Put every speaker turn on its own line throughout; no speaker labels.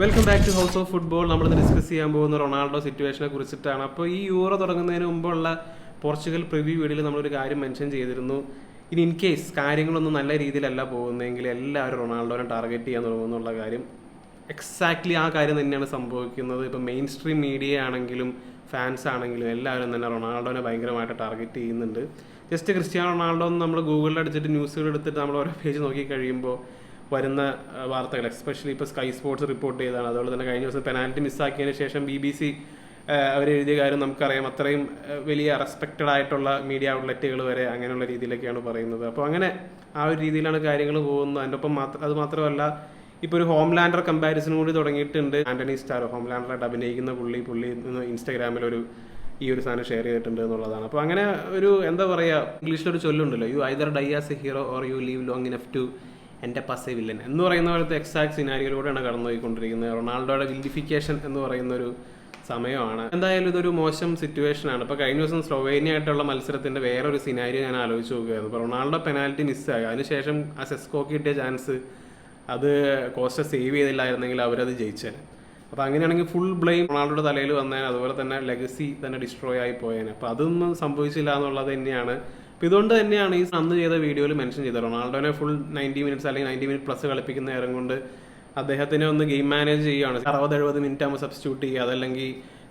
Welcome back to house of football നമ്മൾ discuss ചെയ്യാൻ പോകുന്ന റൊണാൾഡോ സിറ്റുവേഷനെ കുറിച്ചിട്ടാണ്. അപ്പോൾ ഈ യൂറോ തുടങ്ങുന്നതിന് മുമ്പുള്ള പോർച്ചുഗൽ പ്രിവ്യൂ വീഡിയോയിൽ നമ്മളൊരു കാര്യം മെൻഷൻ ചെയ്തിരുന്നു. ഇനി ഇൻ കേസ് കാര്യങ്ങളൊന്നും നല്ല രീതിയിലല്ല പോകുന്നതെങ്കിൽ എല്ലാവരും റൊണാൾഡോനെ ടാർഗറ്റ് ചെയ്യാൻ തുടങ്ങുന്നുള്ള കാര്യം. എക്സാക്ട്ലി ആ കാര്യം തന്നെയാണ് സംഭവിക്കുന്നത്. ഇപ്പോൾ മെയിൻ സ്ട്രീം മീഡിയ ആണെങ്കിലും ഫാൻസ് ആണെങ്കിലും എല്ലാവരും തന്നെ റൊണാൾഡോനെ ഭയങ്കരമായിട്ട് ടാർഗറ്റ് ചെയ്യുന്നുണ്ട്. ജസ്റ്റ് ക്രിസ്ത്യാനോ റൊണാൾഡോ എന്ന് നമ്മൾ ഗൂഗിളിൽ അടിച്ചിട്ട് ന്യൂസുകൾ എടുത്തിട്ട് നമ്മൾ ഓരോ പേജ് നോക്കി കഴിയുമ്പോൾ വരുന്ന വാർത്തകൾ. എസ്പെഷ്യലി ഇപ്പോൾ സ്കൈ സ്പോർട്സ് റിപ്പോർട്ട് ചെയ്തതാണ്. അതുപോലെ തന്നെ കഴിഞ്ഞ ദിവസം പെനാൽറ്റി മിസ്സാക്കിയതിന് ശേഷം ബി ബി സി അവർ എഴുതിയ കാര്യം നമുക്കറിയാം. അത്രയും വലിയ റെസ്പെക്റ്റഡ് ആയിട്ടുള്ള മീഡിയ ഔട്ട്ലെറ്റുകൾ വരെ അങ്ങനെയുള്ള രീതിയിലൊക്കെയാണ് പറയുന്നത്. അപ്പോൾ അങ്ങനെ ആ ഒരു രീതിയിലാണ് കാര്യങ്ങൾ പോകുന്നത്. അതിന്റെ ഒപ്പം മാത്രം അത് മാത്രമല്ല ഇപ്പോൾ ഒരു ഹോം ലാൻഡർ കമ്പാരിസൺ കൂടി തുടങ്ങിയിട്ടുണ്ട്. ആന്റണി സ്റ്റാർ ഹോം ലാൻഡറായിട്ട് അഭിനയിക്കുന്ന പുള്ളി പുള്ളി ഇൻസ്റ്റാഗ്രാമിൽ ഒരു ഈ ഒരു സാധനം ഷെയർ ചെയ്തിട്ടുണ്ട് എന്നുള്ളതാണ്. അപ്പോൾ അങ്ങനെ ഒരു എന്താ പറയുക ഇംഗ്ലീഷിലൊരു ചൊല്ലുണ്ടല്ലോ you either die as a hero or you live long enough to എന്റെ പസേ വില്ലൻ എന്ന് പറയുന്ന പോലത്തെ എക്സാക്ട് സിനാരിയിലൂടെയാണ് കടന്നുപോയിക്കൊണ്ടിരിക്കുന്നത്. റൊണാൾഡോയുടെ വില്ലിഫിക്കേഷൻ എന്ന് പറയുന്ന ഒരു സമയമാണ്. എന്തായാലും ഇതൊരു മോശം സിറ്റുവേഷൻ ആണ്. ഇപ്പോൾ കഴിഞ്ഞ ദിവസം സ്ലോവേനിയ ആയിട്ടുള്ള മത്സരത്തിന്റെ വേറൊരു സിനാരിയോ ഞാൻ ആലോചിച്ച് നോക്കുകയായിരുന്നു. ഇപ്പോൾ റൊണാൾഡോ പെനാൽറ്റി മിസ്സായി അതിനുശേഷം ആ സെസ്കോക്ക് കിട്ടിയ ചാൻസ് അത് കോസ്റ്റ സേവ് ചെയ്തില്ലായിരുന്നെങ്കിൽ അവരത് ജയിച്ചേനെ. അപ്പോൾ അങ്ങനെയാണെങ്കിൽ ഫുൾ ബ്ലെയിം റൊണാൾഡോയുടെ തലയിൽ വന്നേനെ. അതുപോലെ തന്നെ ലെഗസി തന്നെ ഡിസ്ട്രോയ് ആയി പോയേനെ. അപ്പോൾ അതൊന്നും സംഭവിച്ചില്ല എന്നുള്ളത് തന്നെയാണ് അപ്പോൾ ഇതുകൊണ്ട് തന്നെയാണ് ഈ അന്ന് ചെയ്ത വീഡിയോയിൽ മെൻഷൻ ചെയ്തത്. റൊണാൾഡോനെ ഫുൾ നയന്റി മിനിറ്റ്സ് അല്ലെങ്കിൽ നയന്റി മിനിറ്റ് പ്ലസ് കളിപ്പിക്കുന്ന നേരം കൊണ്ട് അദ്ദേഹത്തിനെ ഒന്ന് ഗെയിം മാനേജ് ചെയ്യുകയാണ്. അറുപത് എഴുപത് മിനിറ്റ് ആകുമ്പോൾ സബ്സ്റ്റിറ്റ്യൂട്ട് ചെയ്യുക അതല്ലെങ്കിൽ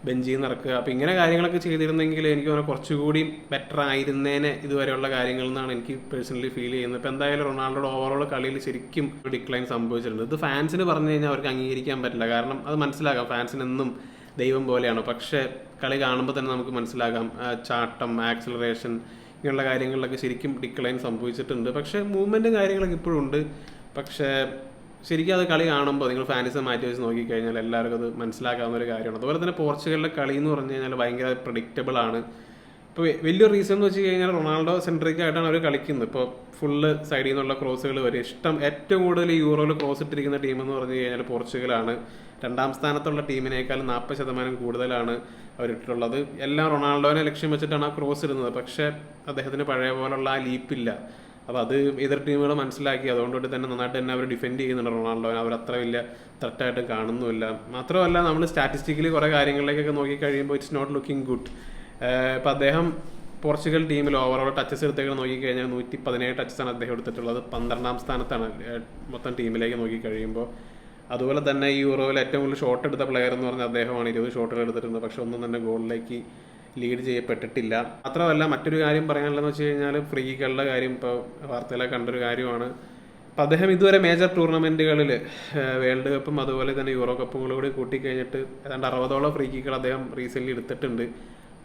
ബെഞ്ചിൽ നിന്ന് ഇറക്കുക അപ്പോൾ ഇങ്ങനെ കാര്യങ്ങളൊക്കെ ചെയ്തിരുന്നെങ്കിൽ എനിക്ക് തോന്നുന്നു കുറച്ചുകൂടി ബെറ്റർ ആയിരുന്നേനെ ഇതുവരെയുള്ള കാര്യങ്ങൾ എന്നാണ് എനിക്ക് പേഴ്സണലി ഫീൽ ചെയ്യുന്നത്. ഇപ്പോൾ എന്തായാലും റൊണാൾഡോയുടെ ഓവറോൾ കളിയിൽ ശരിക്കും ഡിക്ലൈൻ സംഭവിച്ചിട്ടുണ്ട്. ഇത് ഫാൻസിന് പറഞ്ഞു കഴിഞ്ഞാൽ അവർക്ക് അംഗീകരിക്കാൻ പറ്റില്ല. കാരണം അത് മനസ്സിലാക്കാം ഫാൻസിനെന്നും ദൈവം പോലെയാണ്. പക്ഷേ കളി കാണുമ്പോൾ തന്നെ നമുക്ക് മനസ്സിലാകാം. ചാട്ടം ആക്സിലറേഷൻ ഇങ്ങനെയുള്ള കാര്യങ്ങളിലൊക്കെ ശരിക്കും ഡിക്ലൈൻ സംഭവിച്ചിട്ടുണ്ട്. പക്ഷേ മൂവ്മെന്റും കാര്യങ്ങളൊക്കെ ഇപ്പോഴും ഉണ്ട്. പക്ഷേ ശരിക്കും അത് കളി കാണുമ്പോൾ നിങ്ങൾ ഫാൻസ് മാറ്റി വെച്ച് നോക്കിക്കഴിഞ്ഞാൽ എല്ലാവർക്കും അത് മനസ്സിലാക്കാവുന്ന ഒരു കാര്യമാണ്. അതുപോലെ തന്നെ പോർച്ചുഗലിലെ കളി എന്ന് പറഞ്ഞു കഴിഞ്ഞാൽ ഭയങ്കര പ്രഡിക്റ്റബിൾ ആണ്. ഇപ്പോൾ വലിയൊരു റീസൺ എന്ന് വെച്ച് കഴിഞ്ഞാൽ റൊണാൾഡോ സെൻട്രിക് ആയിട്ടാണ് അവർ കളിക്കുന്നത്. ഇപ്പോൾ ഫുള്ള് സൈഡിൽ നിന്നുള്ള ക്രോസുകൾ വരെ. ഇഷ്ടം ഏറ്റവും കൂടുതൽ യൂറോയിൽ ക്രോസ് ഇട്ടിരിക്കുന്ന ടീം എന്ന് പറഞ്ഞു കഴിഞ്ഞാൽ പോർച്ചുഗലാണ്. രണ്ടാം സ്ഥാനത്തുള്ള ടീമിനേക്കാൾ നാൽപ്പത് ശതമാനം കൂടുതലാണ് അവരിട്ടുള്ളത് എല്ലാം റൊണാൾഡോനെ ലക്ഷ്യം വെച്ചിട്ടാണ് ആ ക്രോസ് ഇടുന്നത്. പക്ഷേ അദ്ദേഹത്തിന് പഴയ പോലുള്ള ആ ലീപ്പില്ല അപ്പോൾ അത് എതിർ ടീമുകൾ മനസ്സിലാക്കി. അതുകൊണ്ട് തന്നെ നന്നായിട്ട് തന്നെ അവർ ഡിഫെൻഡ് ചെയ്യുന്നുണ്ട് റൊണാൾഡോനെ. അവർ അത്ര വലിയ ത്രെറ്റായിട്ട് കാണുന്നുമില്ല. മാത്രമല്ല നമ്മൾ സ്റ്റാറ്റിസ്റ്റിക്കലി കുറേ കാര്യങ്ങളിലേക്കൊക്കെ നോക്കിക്കഴിയുമ്പോൾ ഇറ്റ്സ് നോട്ട് ലുക്കിംഗ് ഗുഡ് ഇപ്പം അദ്ദേഹം പോർച്ചുഗൽ ടീമിൽ ഓവറോൾ ടച്ചസ് എടുത്തേക്ക് നോക്കിക്കഴിഞ്ഞാൽ നൂറ്റി പതിനേഴ് ടച്ചസാണ് അദ്ദേഹം എടുത്തിട്ടുള്ളത്. പന്ത്രണ്ടാം സ്ഥാനത്താണ് മൊത്തം ടീമിലേക്ക് നോക്കിക്കഴിയുമ്പോൾ അതുപോലെ തന്നെ ഈ യൂറോയിൽ ഏറ്റവും കൂടുതൽ ഷോട്ട് എടുത്ത പ്ലെയർ എന്ന് പറഞ്ഞാൽ അദ്ദേഹമാണ് ഇരുപത് ഷോട്ടുകൾ എടുത്തിട്ടുണ്ട് പക്ഷെ ഒന്നും തന്നെ ഗോളിലേക്ക് ലീഡ് ചെയ്യപ്പെട്ടിട്ടില്ല. മാത്രമല്ല മറ്റൊരു കാര്യം പറയാനുള്ളതെന്ന് വെച്ച് കഴിഞ്ഞാൽ ഫ്രീകളുടെ കാര്യം ഇപ്പോൾ വാർത്തയിലെ കണ്ടൊരു കാര്യമാണ്. അപ്പം അദ്ദേഹം ഇതുവരെ മേജർ ടൂർണമെന്റുകളിൽ വേൾഡ് കപ്പും അതുപോലെ തന്നെ യൂറോ കപ്പും കൂടി കൂട്ടിക്കഴിഞ്ഞിട്ട് ഏതാണ്ട് അറുപതോളം ഫ്രീ കിക്കുകൾ അദ്ദേഹം റീസെന്റ്ലി എടുത്തിട്ടുണ്ട്.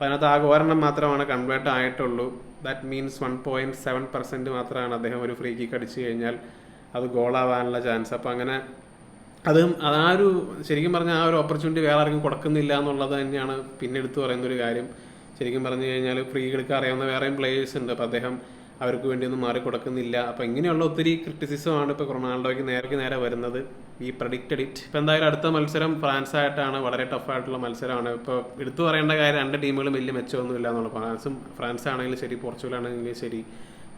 അപ്പം അതിനകത്ത് ആകെ ഒരെണ്ണം മാത്രമാണ് കൺവേർട്ട് ആയിട്ടുള്ളൂ. That means one point seven percent മാത്രമാണ് അദ്ദേഹം ഒരു ഫ്രീ കിക്ക് അടിച്ചു കഴിഞ്ഞാൽ അത് ഗോളാവാനുള്ള ചാൻസ് അപ്പോൾ അങ്ങനെ അത് ആ ഒരു ശരിക്കും പറഞ്ഞാൽ ആ ഒരു ഓപ്പർച്യൂണിറ്റി വേറെ ആർക്കും കൊടുക്കുന്നില്ല എന്നുള്ളത് തന്നെയാണ് പിന്നെ എടുത്തു പറയുന്ന ഒരു കാര്യം. ശരിക്കും പറഞ്ഞു കഴിഞ്ഞാൽ ഫ്രീ എടുക്കാൻ അറിയാവുന്ന വേറെയും പ്ലേയേഴ്സ് ഉണ്ട്. അപ്പോൾ അദ്ദേഹം അവർക്ക് വേണ്ടിയൊന്നും മാറി കൊടുക്കുന്നില്ല. അപ്പോൾ ഇങ്ങനെയുള്ള ഒത്തിരി ക്രിറ്റിസിസമാണ് ഇപ്പോൾ റൊണാൾഡോയ്ക്ക് നേർക്ക് നേരെ വരുന്നത്. ഈ പ്രഡിക്റ്റഡ് ഇറ്റ് ഇപ്പോൾ എന്തായാലും അടുത്ത മത്സരം ഫ്രാൻസ് ആയിട്ടാണ് വളരെ ടഫായിട്ടുള്ള മത്സരമാണ്. ഇപ്പോൾ എടുത്തു പറയേണ്ട കാര്യം രണ്ട് ടീമുകളും വലിയ മെച്ചമൊന്നുമില്ല എന്നുള്ളത് ഫ്രാൻസും ഫ്രാൻസ് ആണെങ്കിലും ശരി പോർച്ചുഗൽ ആണെങ്കിലും ശരി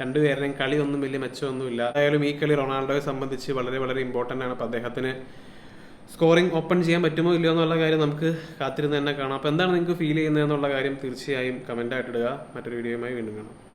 രണ്ടുപേരുടെയും ഒന്നും വലിയ മെച്ചമൊന്നുമില്ല. എന്തായാലും ഈ കളി റൊണാൾഡോയെ സംബന്ധിച്ച് വളരെ വളരെ ഇമ്പോർട്ടന്റ് ആണ്. അപ്പോൾ അദ്ദേഹത്തിന് സ്കോറിംഗ് ഓപ്പൺ ചെയ്യാൻ പറ്റുമോ ഇല്ലയോ എന്നുള്ള കാര്യം നമുക്ക് കാത്തിരുന്ന് തന്നെ കാണാം. അപ്പോൾ എന്താണ് നിങ്ങൾക്ക് ഫീൽ ചെയ്യുന്നത് എന്നുള്ള കാര്യം തീർച്ചയായും കമന്റായിട്ടിടുക മറ്റൊരു വീഡിയോയുമായി വീണ്ടും കാണാം.